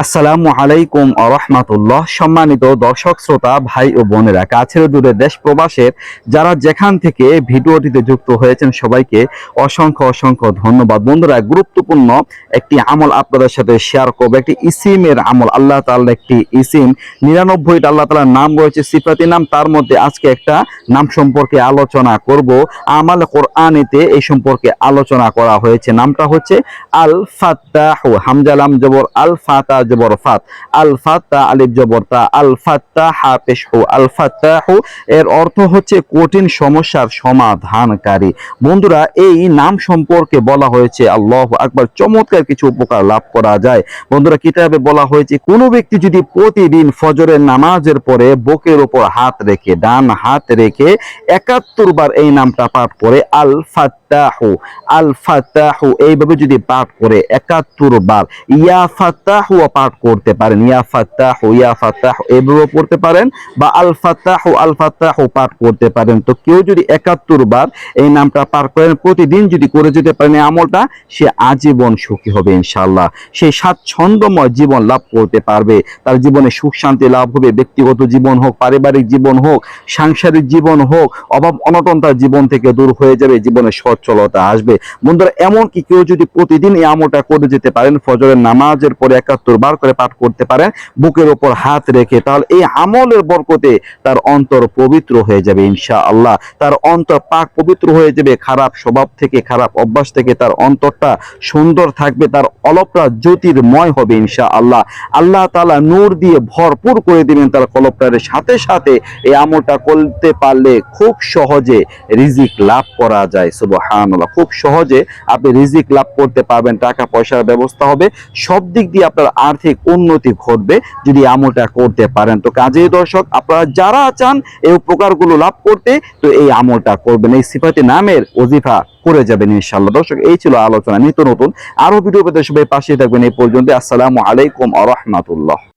আসসালামু আলাইকুম আরহামাতুল্লাহ সম্মানিত দর্শক, শ্রোতা, ভাই ও বোনেরা, কাছের দূরে দেশ প্রবাসের যারা যেখান থেকে ভিডিওটিতে যুক্ত হয়েছেন, সবাইকে অসংখ্য অসংখ্য ধন্যবাদ। বন্ধুরা, গুরুত্বপূর্ণ একটি আমল আপনাদের সাথে শেয়ার করব। একটি ইসিমের আমল, আল্লাহ তাআলার একটি ইসিম। নিরানব্বইটা আল্লাহ তাআলার নাম রয়েছে সিফাতি নাম। তার মধ্যে আজকে একটা নাম সম্পর্কে আলোচনা করব। আমাল কোরআনেতে এই সম্পর্কে আলোচনা করা হয়েছে। নামটা হচ্ছে আল ফাত্তাহু হামজালাম জবর আল ফাতা জবর ফাত। আল আলিফ জবর তা আল হা পেশ হু আল এর অর্থ হচ্ছে কঠিন সমস্যার সমাধানকারী। বন্ধুরা, এই নাম সম্পর্কে বলা হয়েছে, আল্লাহ আকবার, চমৎকার কিছু উপকার লাভ করা যায়। বন্ধুরা, কিতাবে বলা হয়েছে, কোনো ব্যক্তি যদি প্রতিদিন ফজরের নামাজের পরে বুকের উপর হাত রেখে, ডান হাত রেখে একাত্তর বার এই নামটা পাঠ করে আল ফাত্তাহু আল ফাত্তাহু এইভাবে যদি পাঠ করে একাত্তর বার ইয়া ফাত্তাহু পাঠ করতে পারেন। ইয়া ফাত্তাহু ইয়া ফাত্তাহু এইভাবে পড়তে পারেন বা আল ফাত্তাহু আল ফাত্তাহু পাঠ করতে পারেন। তো কেউ যদি একাত্তর বার এই নামটা পাঠ করেন, প্রতিদিন যদি করে যেতে পারেন এই আমলটা, সে আজীবন সুখী হবে ইনশাআল্লাহ। সে স্বাচ্ছন্দ্যময় জীবন লাভ করতে পারবে। তার জীবনে সুখ শান্তি লাভ হবে। ব্যক্তিগত জীবন হোক, পারিবারিক জীবন হোক, সাংসারিক জীবন হোক, অভাব অনটন তার জীবন থেকে দূর হয়ে যাবে, জীবনে সচ্ছলতা আসবে। বন্ধুরা, এমনকি কেউ যদি প্রতিদিন এই আমলটা করে যেতে পারেন, ফজরের নামাজের পরে একাত্তর বার করে পাঠ করতে পারেন, বুকের ওপর হাত রেখে, তাহলে এই আমলের বরকতে তার অন্তর পবিত্র হয়ে যাবে ইনশা আল্লাহ তার অন্তর পাক পবিত্র হয়ে যাবে, খারাপ স্বভাব থেকে, খারাপ অভ্যাস থেকে তার অন্তরটা সুন্দর থাকবে, তার অলপটা জ্যোতির্ময় হবে ইনশা আল্লাহ আল্লাহ তাআলা নূর দিয়ে ভরপুর করে দিবেন তার কলপটার সাথে সাথে এই আমলটা করতে পারলে খুব সহজে রিজিক লাভ করা যায়, সুবহানাল্লাহ। খুব সহজে আপনি রিজিক লাভ করতে পারবেন টাকা পয়সার ব্যবস্থা হবে। সব দিক দিয়ে আপনার আর্থিক উন্নতি ঘটবে যদি আমলটা করতে পারেন। তো কাজেই দর্শক, আপনারা যারা চান এই উপকারগুলো লাভ করতে, তো এই আমলটা করবেন। এই সিফাতি নামের অজিফা করে যাবেন ইনশাল্লাহ দর্শক, এই ছিল আলোচনা, নিত্য নতুন। আরও ভিডিও পেতে সবাই পাশে থাকবেন। এই পর্যন্ত আসসালামু আলাইকুম আ রহমাতুল্লাহ।